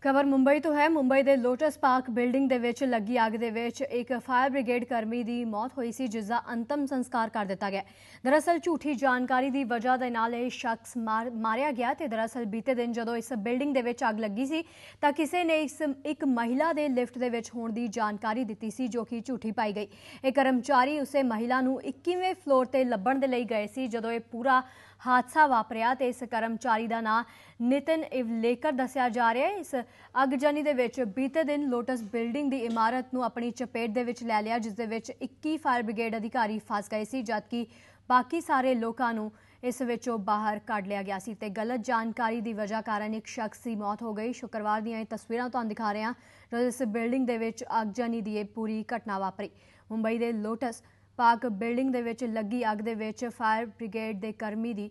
ਖਬਰ ਮੁੰਬਈ ਤੋਂ ਹੈ। ਮੁੰਬਈ ਦੇ ਲੋਟਸ ਪਾਰਕ ਬਿਲਡਿੰਗ ਦੇ ਵਿੱਚ ਲੱਗੀ ਅੱਗ ਦੇ ਵਿੱਚ ਇੱਕ ਫਾਇਰ ਬ੍ਰਿਗੇਡ ਕਰਮੀ ਦੀ ਮੌਤ ਹੋਈ ਸੀ, ਜਿਸ ਦਾ ਅੰਤਮ ਸੰਸਕਾਰ ਕਰ ਦਿੱਤਾ ਗਿਆ। ਦਰਅਸਲ ਝੂਠੀ ਜਾਣਕਾਰੀ ਦੀ ਵਜ੍ਹਾ ਦੇ ਨਾਲ ਇਹ ਸ਼ਖਸ ਮਾਰ- ਮਾਰਿਆ ਗਿਆ ਤੇ ਦਰਅਸਲ ਬੀਤੇ ਦਿਨ ਜਦੋਂ ਇਸ ਬਿਲਡਿੰਗ ਦੇ ਵਿੱਚ ਅੱਗ ਲੱਗੀ ਸੀ, ਤਾਂ ਕਿਸੇ ਨੇ ਇਸ, ਇੱਕ ਮਹਿਲਾ ਦੇ ਲਿਫਟ ਦੇ ਵਿੱਚ ਹੋਣ ਦੀ ਜਾਣਕਾਰੀ ਦਿੱਤੀ ਸੀ, ਜੋ ਕਿ ਝੂਠੀ ਪਾਈ ਗਈ। ਇਹ ਕਰਮਚਾਰੀ ਉਸੇ ਮਹਿਲਾ ਨੂੰ 21ਵੇਂ ਫਲੋਰ ਤੇ ਲੱਭਣ ਦੇ ਲਈ ਗਏ ਸੀ, ਜਦੋਂ ਇਹ ਪੂਰਾ ਹਾਦਸਾ ਵਾਪਰਿਆ ਤੇ ਇਸ ਕਰਮਚਾਰੀ ਦਾ ਨਾਂ ਨਿਤਨ ਇਵਲੇਕਰ ਦੱਸਿਆ ਜਾ ਰਿਹਾ ਹੈ। ਇਸ ਅਗਜਨੀ ਦੇ ਵਿੱਚ ਬੀਤੇ ਦਿਨ ਲੋਟਸ ਬਿਲਡਿੰਗ ਦੀ ਇਮਾਰਤ ਨੂੰ ਆਪਣੀ ਚਪੇਟ ਦੇ ਵਿੱਚ ਲੈ ਲਿਆ, ਜਿਸ ਦੇ ਵਿੱਚ 21 ਫਾਇਰ ਬ੍ਰਿਗੇਡ ਅਧਿਕਾਰੀ ਫਸ ਗਏ ਸੀ, ਜਦਕਿ ਬਾਕੀ ਸਾਰੇ ਲੋਕਾਂ ਨੂੰ ਇਸ ਵਿੱਚੋਂ ਬਾਹਰ ਕੱਢ ਲਿਆ ਗਿਆ ਸੀ। ਤੇ ਗਲਤ ਜਾਣਕਾਰੀ ਦੀ ਵਜ੍ਹਾ ਕਾਰਨ ਇੱਕ ਸ਼ਖਸ ਦੀ ਮੌਤ ਹੋ ਗਈ। ਸ਼ੁੱਕਰਵਾਰ ਦੀਆਂ ਇਹ ਤਸਵੀਰਾਂ ਤੁਹਾਨੂੰ ਦਿਖਾ ਰਹੇ ਹਾਂ। ਜਦੋਂ ਇਸ ਬਿਲਡਿੰਗ ਦੇ ਵਿੱਚ ਅਗਜਨੀ ਦੀ ਇਹ ਪੂਰੀ ਘਟਨਾ ਵਾਪਰੀ। ਮੁੰਬਈ ਦੇ ਲੋਟਸ ਪਾਕ ਬਿਲਡਿੰਗ ਦੇ ਵਿੱਚ ਲੱਗੀ ਅੱਗ ਦੇ ਵਿੱਚ ਫਾਇਰ ਬ੍ਰਿਗੇਡ ਦੇ ਕਰਮੀ ਦੀ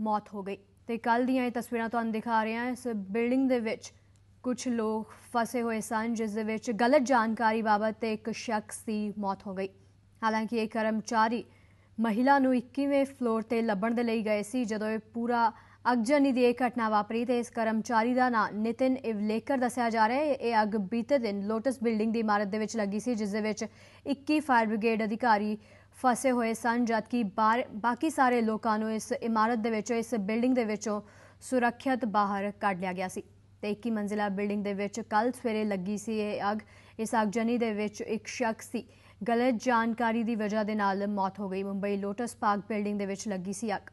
ਮੌਤ ਹੋ ਗਈ। ਤੇ ਕੱਲ ਦੀਆਂ ਇਹ ਤਸਵੀਰਾਂ ਤੁਹਾਨੂੰ ਦਿਖਾ ਰਹੇ ਹਾਂ। ਇਸ ਬਿਲਡਿੰਗ ਦੇ ਵਿੱਚ ਕੁਝ ਲੋਕ ਫਸੇ ਹੋਏ ਸਨ, ਜਿਸ ਦੇ ਵਿੱਚ ਗਲਤ ਜਾਣਕਾਰੀ ਬਾਬਤ ਇੱਕ ਸ਼ਖਸ ਦੀ ਮੌਤ ਹੋ ਗਈ। ਹਾਲਾਂਕਿ ਇਹ ਕਰਮਚਾਰੀ ਮਹਿਲਾ ਨੂੰ 21ਵੇਂ ਫਲੋਰ ਤੇ ਲੱਭਣ ਦੇ ਲਈ ਗਏ ਸੀ, ਜਦੋਂ ਇਹ ਪੂਰਾ ਅਗਜਨੀ ਦੀ ਇਹ ਘਟਨਾ ਵਾਪਰੀ ਤੇ ਇਸ ਕਰਮਚਾਰੀ ਦਾ ਨਾਂ ਨਿਤਿਨ ਇਵਲੇਕਰ ਦੱਸਿਆ ਜਾ ਰਿਹਾ ਹੈ। ਇਹ ਅੱਗ ਬੀਤੇ ਦਿਨ ਲੋਟਸ ਬਿਲਡਿੰਗ ਦੀ ਇਮਾਰਤ ਦੇ ਵਿੱਚ ਲੱਗੀ ਸੀ, ਜਿਸ ਦੇ ਵਿੱਚ 21 ਫਾਇਰ ਬ੍ਰਿਗੇਡ ਅਧਿਕਾਰੀ ਫਸੇ ਹੋਏ ਸਨ, ਜਦਕਿ ਬਾਰ- ਬਾਕੀ ਸਾਰੇ ਲੋਕਾਂ ਨੂੰ ਇਸ ਇਮਾਰਤ ਦੇ ਵਿੱਚੋਂ, ਇਸ ਬਿਲਡਿੰਗ ਦੇ ਵਿੱਚੋਂ ਸੁਰੱਖਿਅਤ ਬਾਹਰ ਕੱਢ ਲਿਆ ਗਿਆ ਸੀ। ਤੇ 21 ਮੰਜ਼ਿਲਾ ਬਿਲਡਿੰਗ ਦੇ ਵਿੱਚ ਕੱਲ ਸਵੇਰੇ ਲੱਗੀ ਸੀ ਇਹ ਅੱਗ। ਇਸ ਅਗਜਨੀ ਦੇ ਵਿੱਚ ਇੱਕ ਸ਼ਖਸ ਸੀ ਗਲਤ ਜਾਣਕਾਰੀ ਦੀ ਵਜ੍ਹਾ ਦੇ ਨਾਲ ਮੌਤ ਹੋ ਗਈ। ਮੁੰਬਈ ਲੋਟਸ ਪਾਰਕ ਬਿਲਡਿੰਗ ਦੇ ਵਿੱਚ ਲੱਗੀ ਸੀ ਅੱਗ।